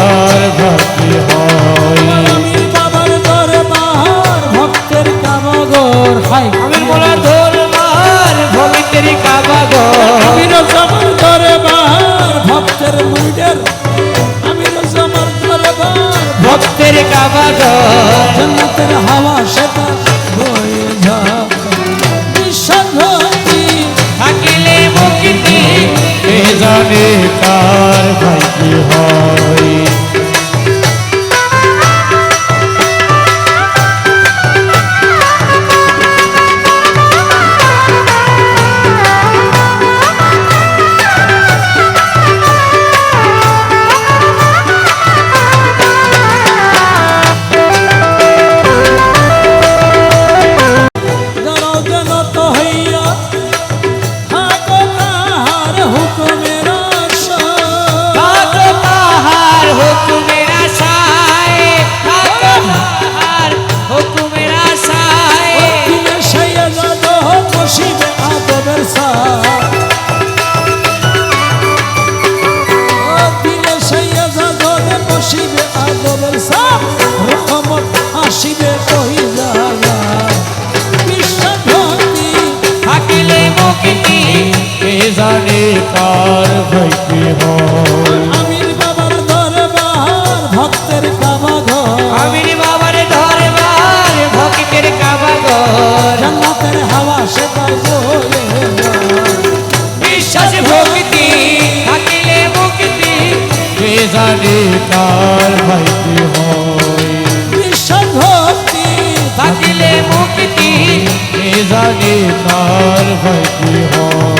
हाँ সেটাই বলে বিশ্বাস ভক্তি থাকিলে মুক্তি কে জানে কার ভাইতে হয়? বিশ্বাস ভক্তি থাকিলে মুক্তি কে জানে কার ভাইতে হয়?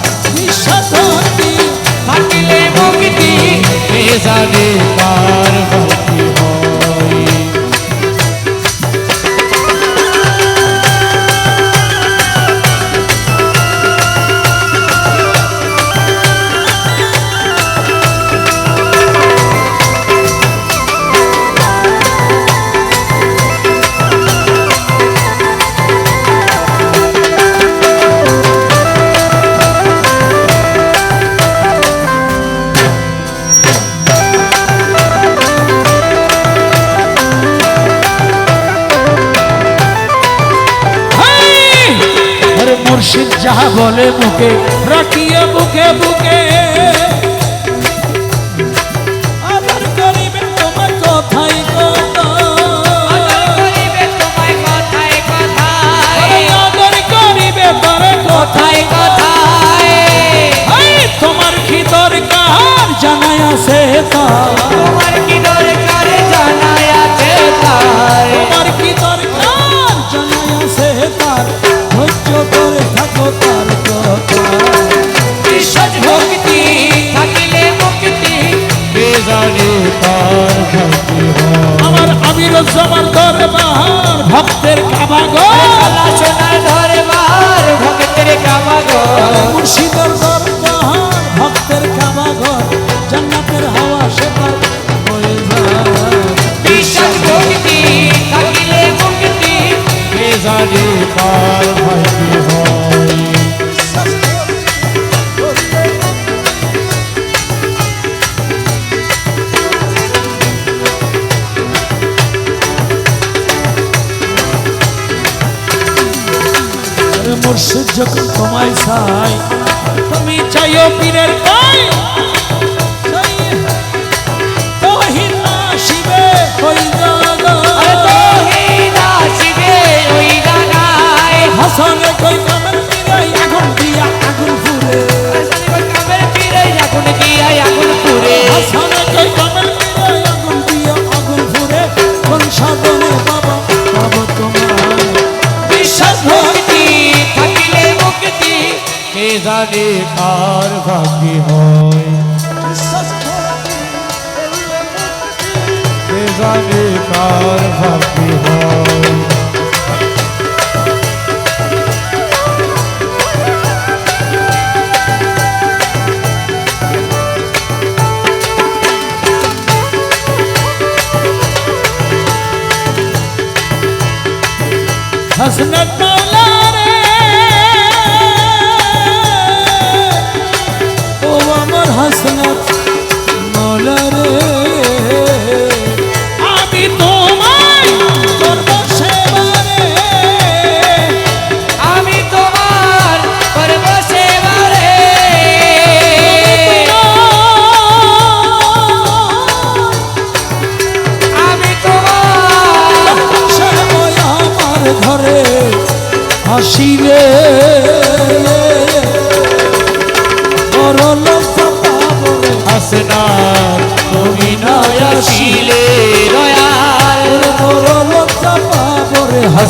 की मेजा दे पार যা বলে মুখে রাখিয়ে বুকে বুকে। তোমার কি দরকার জানায় সে তোমার সবার ধরে বাহার ভক্তের কাবা গো ধরে বাহার ভক্তের কাবা গো মুর্শিদর ভক্তের হাওয়া মুক্তি বেজারি কাল মুর্শিদ যখন তোমায় চাই তুমি চাইও পীরের পায়।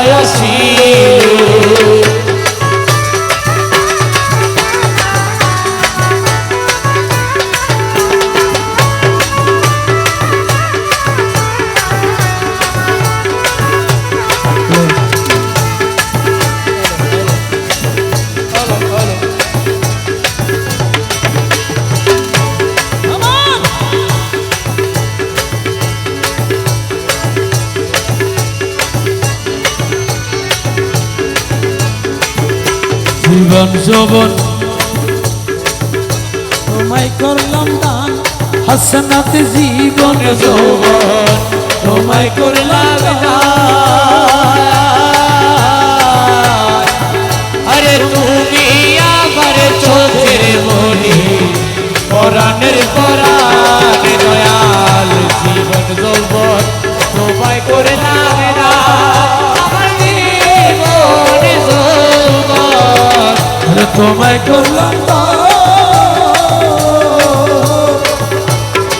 Olha os filhos জীবন যৌবন। তোমায় করলাম দান, হাসনাত জীবন যৌবন। তোমায় করলাম আরে তুমি আমার চোখের মনি, পরাণের পরাণ দয়াল জীবন যৌবন। তোমায় করলাম তোমায় করলাম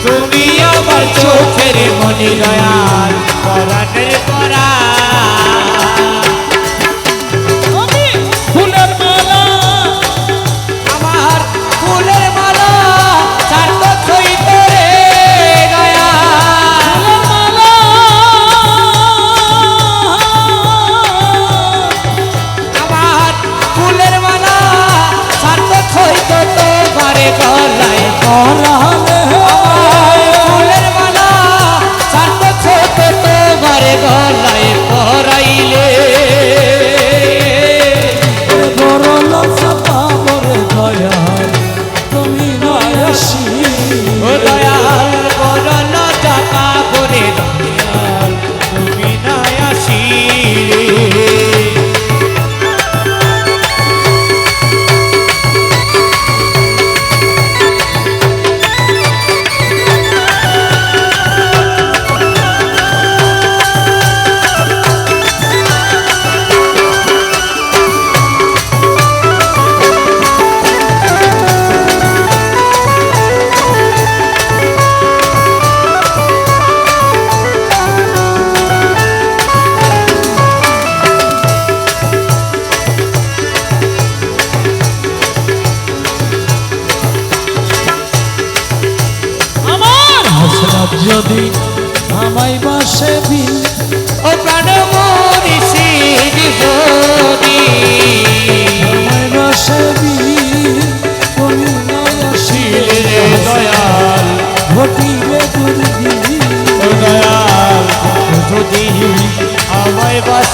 তুমি আমার চোখের মনে রয়াল পরাণের পরা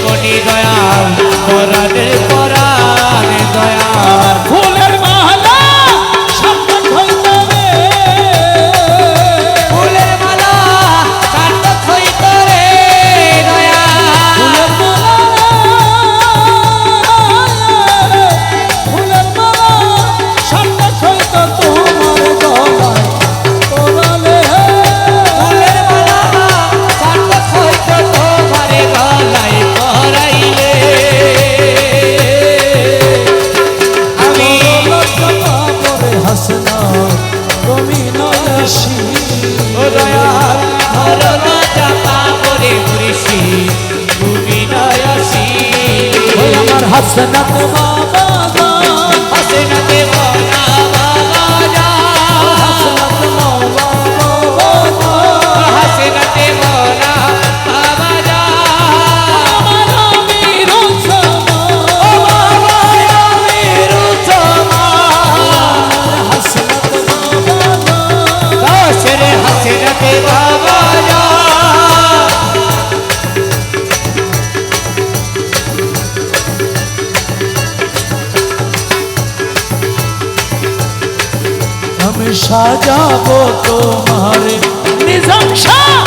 কোটি দয়াল পরাদের সাজাবো তোমারে। নিজাম শাহ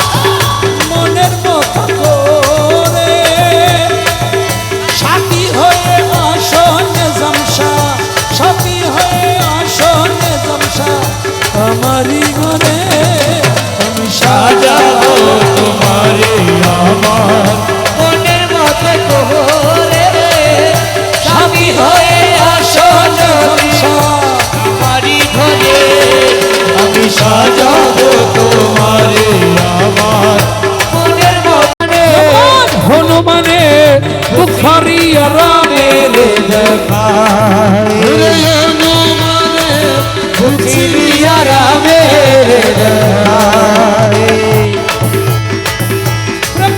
সাজাবো তোমারে আমার। মনের মনে, হনুমানে, বুখারি রামে রে দেখায়। হনুমানে বুখারি রামে রে দেখায়।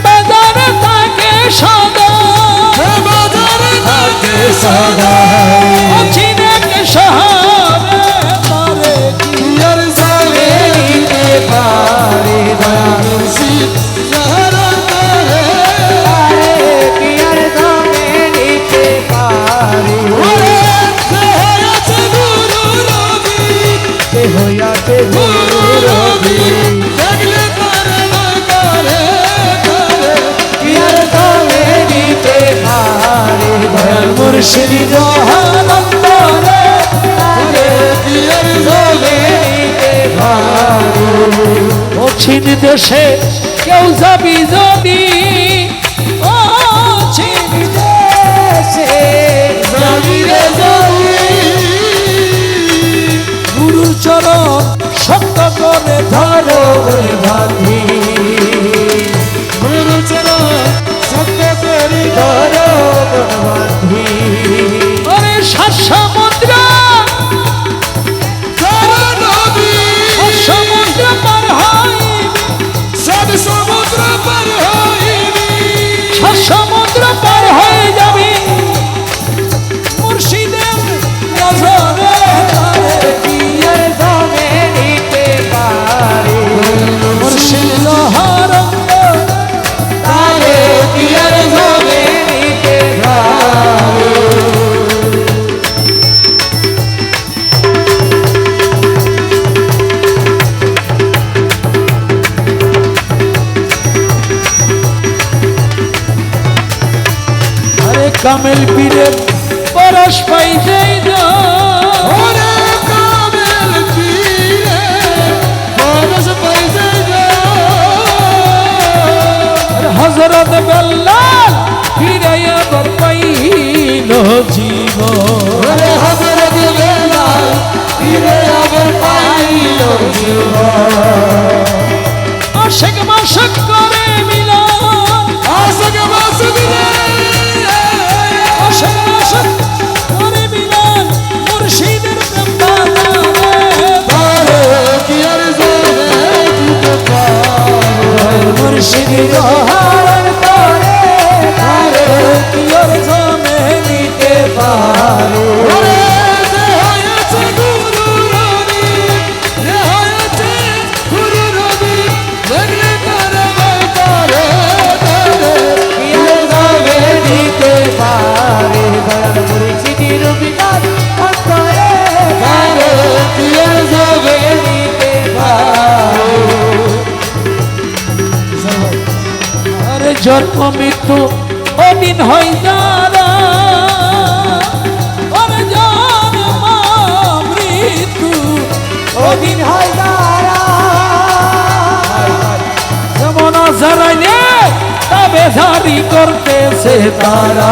বাজার থাকে সদা। বাজার থাকে সদা। você que eu os. দিন হয় যারা যেমন জানাইলে তবে জারি করতেছে তারা।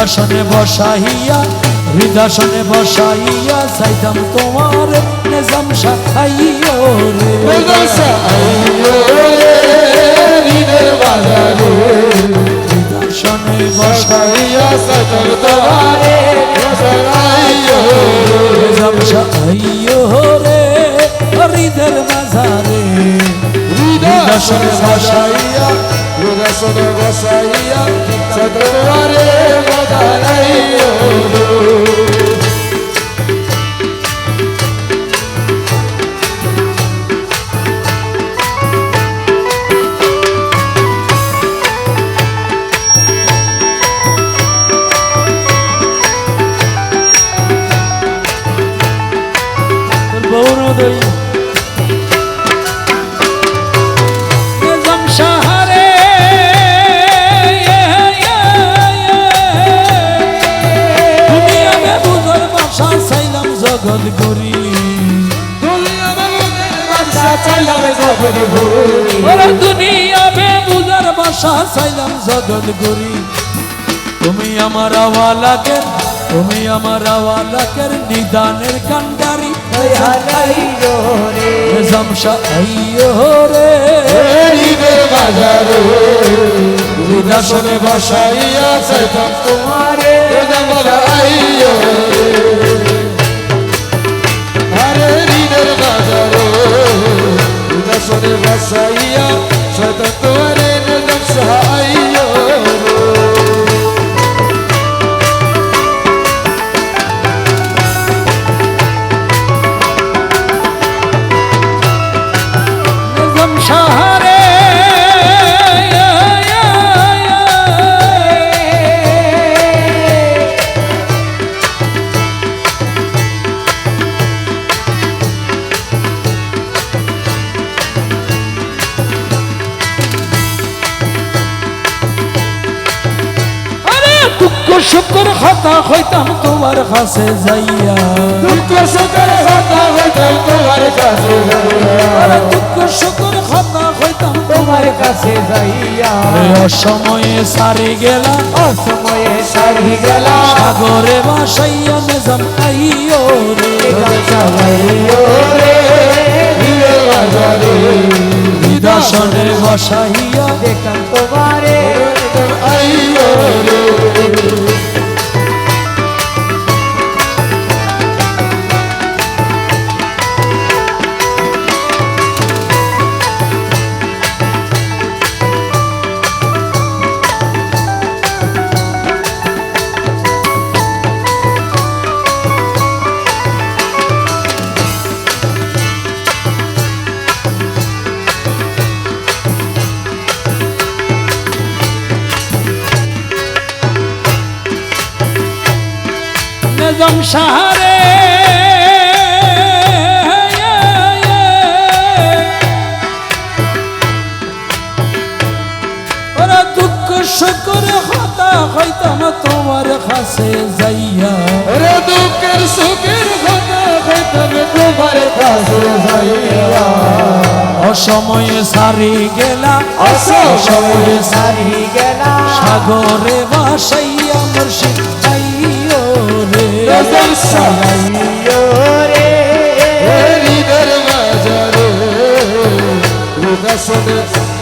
হৃদাসনে বসাইয়া হৃদাসনে বসাইয়া সাইতাম তোমার নেজাম সাইও হৃদাসনে বসাইয়া হৃদের মাঝারে। হৃদাসনে বসাইয়া বাসন বসাইয়া সদরে বাজাইয়া ওরে দুনিয়া বে বাসা চাইলাম গরি তুমি আমার আওয়ালাকের তুমি আমার আওয়ালাকের নিদানের কান্ডারি। জামশা আইয়ো রে নিদাসনে বসাইয়া সেতাম তোমারে। আরে ঋণের বাজারো উদাসনের বসাইয়া সদা তোরে সহায় শুকর খাতা হইতাম তোমার কাছে যাইয়া। দুঃখ সুখের কথা হইতাম তোমার কাছে আরে দুঃখ শুকর খাতা হইতাম তোমার কাছে যাইয়া। আরে অসময়ে সারি গেলাম অসময়ে সারি গেলা। সাগরে বাসাইয়া নিজাম আইয়ো রে। রে নিদাসনে বসাইয়া দেখতাম তোমারে আইয়ো রে। সাহারে। ওরা দুঃখ শুকর হতা হইতাম তোমার কাছে যাইয়া। রে দুঃখের সুখের কথা হইতাম তোমার কাছে যাইয়া। অসময়ে সারি গেলা অসময়ে সারি গেলা। সাগরে বাসাইয়া মুর্শিদ চালাইও রে ঋণের বাজারে উদাসনে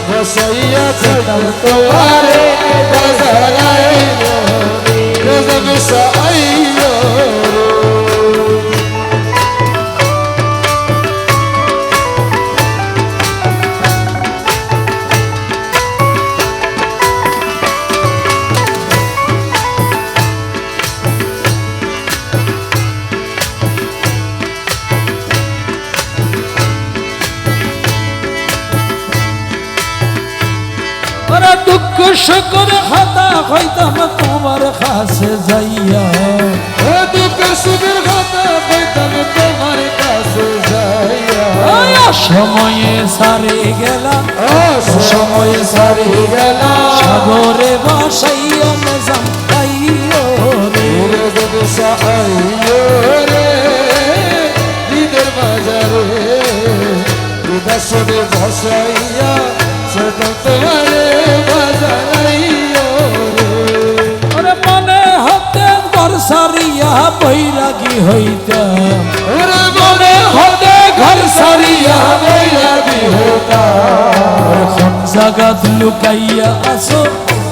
বসাইয়া ছিলাম তোমার বাজারাই সময়ে সারে গেলাম সময় সারি গেল। সাগরে বাসাইয়া আইয়ো রে। রজন সাইয়ো রে। ঈদের বাজারে বসাইয়া সেটা তোমার বাজারাইও রে। মনে হতে ঘর সারিয়া বৈরাগী ঘর সারিয়া বৈরাগী হতা কোন জাগাত লুকাইয়া আসো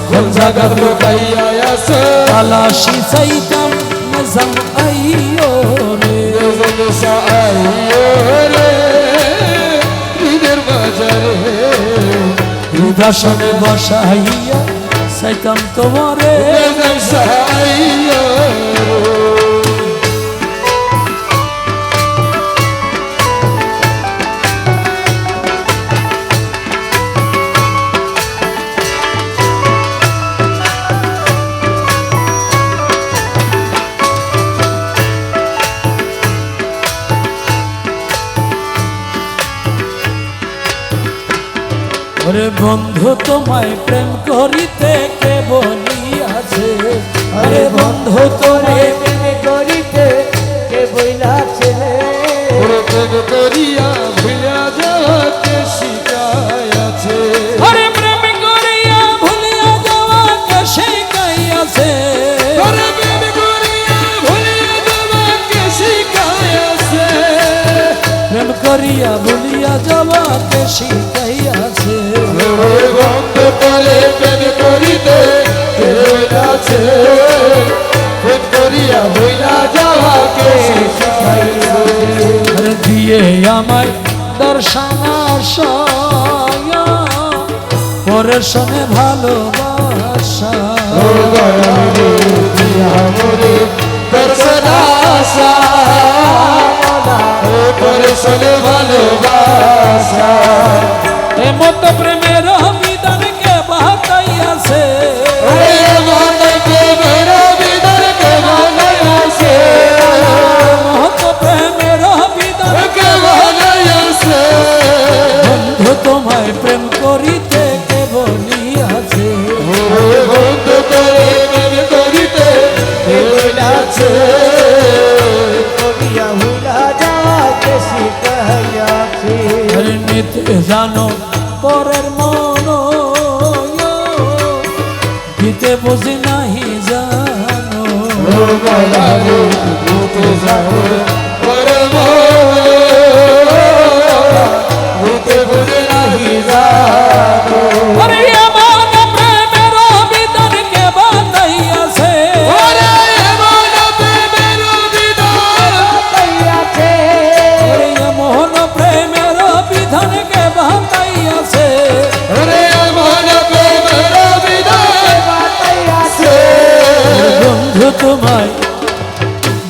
কোন জায়গা লুকাইয়া আছে? তালাশি চাইতাম নিজাম আইয়ো রে। রজন সাইয়ো রে। ঈদের বাজারে। উদাসনে বসাইয়া চাইতাম তোমারে। রজন সাইয়ো আরে বন্ধু তোমায় প্রেম করিতে কে আছে? আরে বন্ধু তোমায় প্রেম করিতে কে বইলাছে ওরে প্রেম করিয়া ভুলিয়া যাওয়া কে শিখাইয়াছে আরে প্রেম করিয়া ভুলিয়া যাওয়া কে শিখাইয়াছে আরে প্রেম করিয়া ভুলিয়া যাওয়া কে শিখাইয়াছে প্রেম করিয়া ভুলিয়া যাওয়া কে শিখাইয়াছে দিয়ে আমায় দর্শনাশয় পরের সনে ভালোবাসা। দর্শনাশা ভালোবাসা এমত প্রেমের নিতে জানো পরের মন দিতে বুঝি নাহি জানো। তোমায়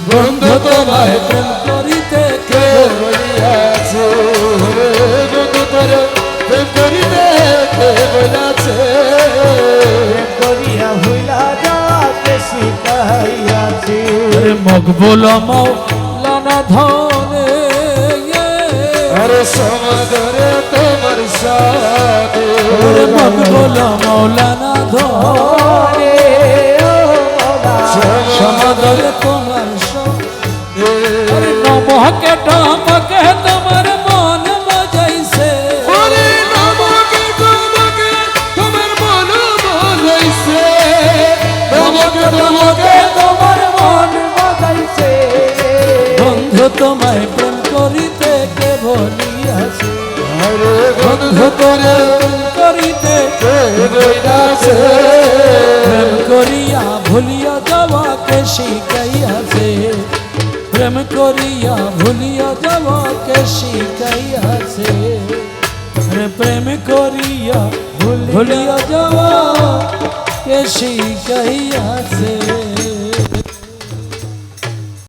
বন্ধু তোমায় প্রেম করিতে কে বলিয়াছে? বন্ধু তোর প্রেম করিতে কে বলিয়াছে? করিয়া হুলা যাকে শিখাইয়াছি। মকবুল মৌলানা ধনে আরে সমাদরে তোমার সাথে। মকবুল মৌলানা ধনে নমকে টমকে তোমার মন বাজাইছে। ওরে নমকে তোমাকে তোমার মন বলাইছে নমকে তোমাকে তোমার মন বাজাইছে। বন্ধু তোমায় প্রেম করিতে কে বলিয়াছে বন্ধু প্রেম করিতে কে বইনাছে প্রেম করিয়া ভুলিয়া যাওয়াকে প্রেম করিয়া ভুলিয়া যাওয়াকে শিখাইয়াছে। প্রেম করিয়া ভুলিয়া যাওয়াকে শিখাইয়াছে।